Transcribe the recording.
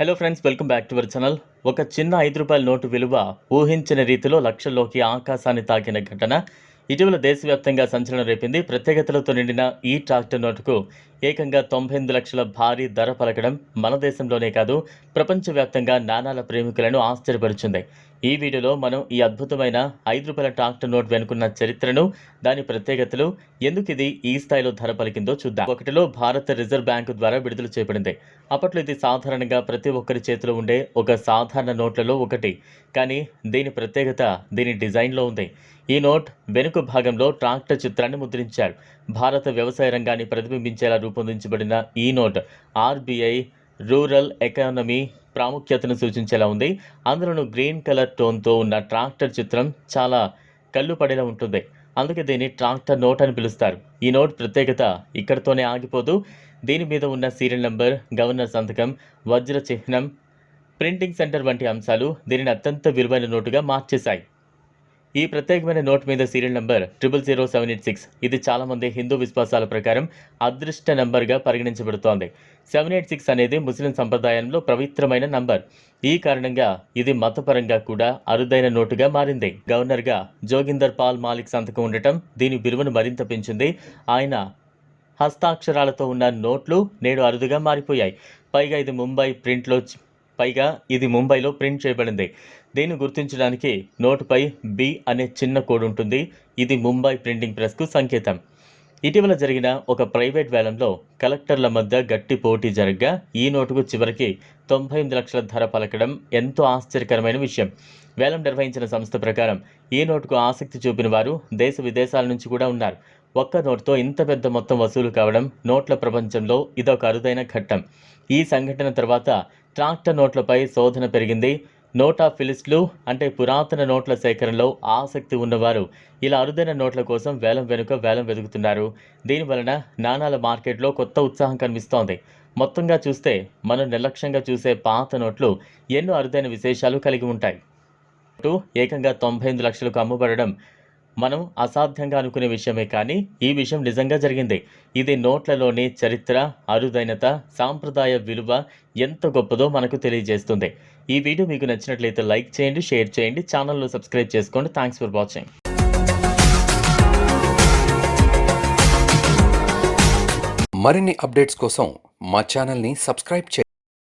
Hello friends welcome back to our channel ఒక చిన్న ఐదు రూపాయల నోటు విలువ ఊహించిన రీతిలో లక్షల్లోకి ఆకాశాన్ని తాకిన ఘటన. ఇటీవల దేశవ్యాప్తంగా సంచలనం రేపింది. ప్రత్యేకతలతో నిండిన ఈ ట్రాక్టర్ నోటుకు ఏకంగా తొంభై ఎనిమిది లక్షల భారీ ధర పలకడం మన దేశంలోనే కాదు ప్రపంచవ్యాప్తంగా నాణాల ప్రేమికులను ఆశ్చర్యపరిచింది. ఈ వీడియోలో మనం ఈ అద్భుతమైన ఐదు రూపాయల ట్రాక్టర్ నోట్ వెనుకున్న చరిత్రను దాని ప్రత్యేకతలు ఎందుకు ఇది ఈ స్థాయిలో ధర పలికిందో చూద్దాం. ఒకటిలో భారత రిజర్వ్ బ్యాంకు ద్వారా విడుదల చేయబడింది. అప్పట్లో ఇది సాధారణంగా ప్రతి ఒక్కరి చేతిలో ఉండే ఒక సాధారణ నోట్లలో ఒకటి. కానీ దీని ప్రత్యేకత దీని డిజైన్లో ఉంది. ఈ నోట్ వెనుక భాగంలో ట్రాక్టర్ చిత్రాన్ని ముద్రించారు. భారత వ్యవసాయ రంగాన్ని ప్రతిబింబించేలా రూపొందించబడిన ఈ నోట్ ఆర్బీఐ రూరల్ ఎకానమీ ప్రాముఖ్యతను సూచించేలా ఉంది. అందులోనూ గ్రీన్ కలర్ టోన్తో ఉన్న ట్రాక్టర్ చిత్రం చాలా కళ్ళు పడేలా ఉంటుంది. అందుకే దీన్ని ట్రాక్టర్ నోట్ అని పిలుస్తారు. ఈ నోట్ ప్రత్యేకత ఇక్కడతోనే ఆగిపోదు. దీని మీద ఉన్న సీరియల్ నంబర్ గవర్నర్ సంతకం వజ్ర చిహ్నం ప్రింటింగ్ సెంటర్ వంటి అంశాలు దీనిని అత్యంత విలువైన నోటుగా మార్చేశాయి. ఈ ప్రత్యేకమైన నోట్ మీద serial number triple zero seven eight six. ఇది చాలామంది హిందూ విశ్వాసాల ప్రకారం అదృష్ట నంబర్గా పరిగణించబడుతోంది. సెవెన్ ఎయిట్ సిక్స్ అనేది ముస్లిం సంప్రదాయంలో పవిత్రమైన నంబర్. ఈ కారణంగా ఇది మతపరంగా కూడా అరుదైన నోటుగా మారింది. గవర్నర్గా జోగిందర్ పాల్ మాలిక్ సంతకం ఉండటం దీని విలువను మరింత పెంచింది. ఆయన హస్తాక్షరాలతో ఉన్న నోట్లు నేడు అరుదుగా మారిపోయాయి. పైగా ఇది ముంబై ప్రింట్లో పైగా ఇది ముంబైలో ప్రింట్ చేయబడింది. దీన్ని గుర్తించడానికి నోటుపై బి అనే చిన్న కోడ్ ఉంటుంది. ఇది ముంబై ప్రింటింగ్ ప్రెస్కు సంకేతం. ఇటీవల జరిగిన ఒక ప్రైవేట్ వేలంలో కలెక్టర్ల మధ్య గట్టి పోటీ జరగగా ఈ నోటుకు చివరికి తొంభై ఎనిమిది లక్షల ధర పలకడం ఎంతో ఆశ్చర్యకరమైన విషయం. వేలం నిర్వహించిన సంస్థ ప్రకారం ఈ నోటుకు ఆసక్తి చూపిన వారు దేశ విదేశాల నుంచి కూడా ఉన్నారు. ఒక్క నోటుతో ఇంత పెద్ద మొత్తం వసూలు కావడం నోట్ల ప్రపంచంలో ఇదొక అరుదైన ఘట్టం. ఈ సంఘటన తర్వాత ట్రాక్టర్ నోట్లపై శోధన పెరిగింది. నోటా ఫిలిస్ట్లు అంటే పురాతన నోట్ల సేకరణలో ఆసక్తి ఉన్నవారు ఇలా అరుదైన నోట్ల కోసం వేలం వెనుక వేలం వెతుకుతున్నారు దీనివలన నాణాల మార్కెట్లో కొత్త ఉత్సాహం కనిపిస్తోంది. మొత్తంగా చూస్తే మనం నిర్లక్ష్యంగా చూసే పాత నోట్లు ఎన్నో అరుదైన విశేషాలు కలిగి ఉంటాయి. ఏకంగా తొంభై ఎనిమిది లక్షలకు అమ్ముబడడం మనం అసాధ్యంగా అనుకునే విషయమే కానీ ఈ విషయం నిజంగా జరిగింది. ఇది నోట్లలోని చరిత్ర అరుదైనత సాంప్రదాయ విలువ ఎంత గొప్పదో మనకు తెలియజేస్తుంది. ఈ వీడియో మీకు నచ్చినట్లయితే లైక్ చేయండి షేర్ చేయండి ఛానల్లో సబ్స్క్రైబ్ చేసుకోండి. Thanks for watching. మరిన్ని అప్డేట్స్ కోసం మా ఛానల్ని సబ్స్క్రైబ్ చేయండి.